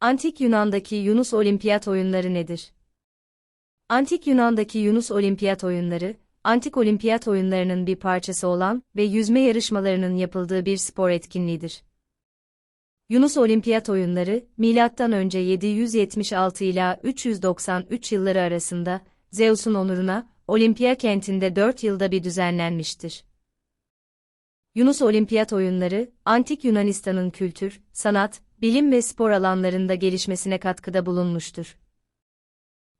Antik Yunan'daki Yunus Olimpiyat Oyunları nedir? Antik Yunan'daki Yunus Olimpiyat Oyunları, antik olimpiyat oyunlarının bir parçası olan ve yüzme yarışmalarının yapıldığı bir spor etkinliğidir. Yunus Olimpiyat Oyunları, M.Ö. 776 ila 393 yılları arasında, Zeus'un onuruna, Olimpiya kentinde 4 yılda bir düzenlenmiştir. Yunus Olimpiyat Oyunları, Antik Yunanistan'ın kültür, sanat, bilim ve spor alanlarında gelişmesine katkıda bulunmuştur.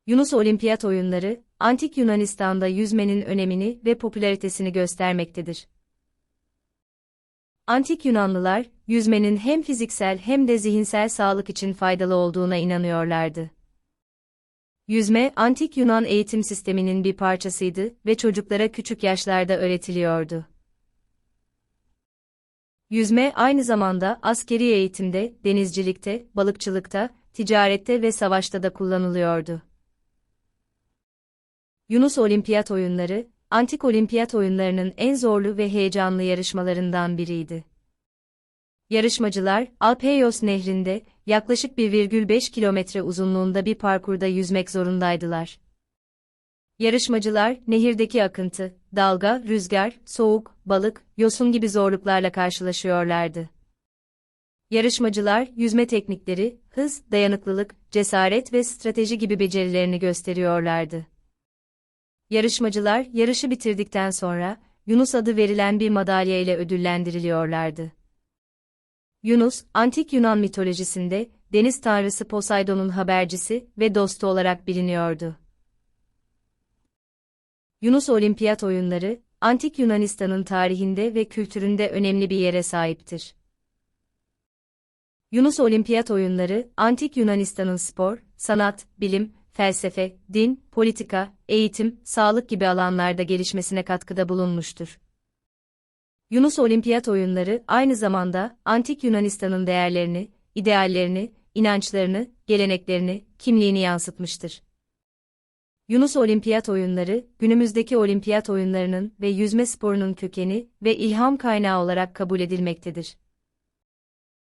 Yunus Olimpiyat Oyunları, Antik Yunanistan'da yüzmenin önemini ve popülaritesini göstermektedir. Antik Yunanlılar, yüzmenin hem fiziksel hem de zihinsel sağlık için faydalı olduğuna inanıyorlardı. Yüzme, antik Yunan eğitim sisteminin bir parçasıydı ve çocuklara küçük yaşlarda öğretiliyordu. Yüzme aynı zamanda askeri eğitimde, denizcilikte, balıkçılıkta, ticarette ve savaşta da kullanılıyordu. Yunus Olimpiyat Oyunları, antik olimpiyat oyunlarının en zorlu ve heyecanlı yarışmalarından biriydi. Yarışmacılar, Alpeios Nehri'nde, yaklaşık 1,5 kilometre uzunluğunda bir parkurda yüzmek zorundaydılar. Yarışmacılar, nehirdeki akıntı, dalga, rüzgar, soğuk, balık, yosun gibi zorluklarla karşılaşıyorlardı. Yarışmacılar, yüzme teknikleri, hız, dayanıklılık, cesaret ve strateji gibi becerilerini gösteriyorlardı. Yarışmacılar, yarışı bitirdikten sonra, Yunus adı verilen bir madalya ile ödüllendiriliyorlardı. Yunus, antik Yunan mitolojisinde, deniz tanrısı Poseidon'un habercisi ve dostu olarak biliniyordu. Yunus Olimpiyat Oyunları, Antik Yunanistan'ın tarihinde ve kültüründe önemli bir yere sahiptir. Yunus Olimpiyat Oyunları, Antik Yunanistan'ın spor, sanat, bilim, felsefe, din, politika, eğitim, sağlık gibi alanlarda gelişmesine katkıda bulunmuştur. Yunus Olimpiyat Oyunları aynı zamanda Antik Yunanistan'ın değerlerini, ideallerini, inançlarını, geleneklerini, kimliğini yansıtmıştır. Yunus Olimpiyat Oyunları, günümüzdeki olimpiyat oyunlarının ve yüzme sporunun kökeni ve ilham kaynağı olarak kabul edilmektedir.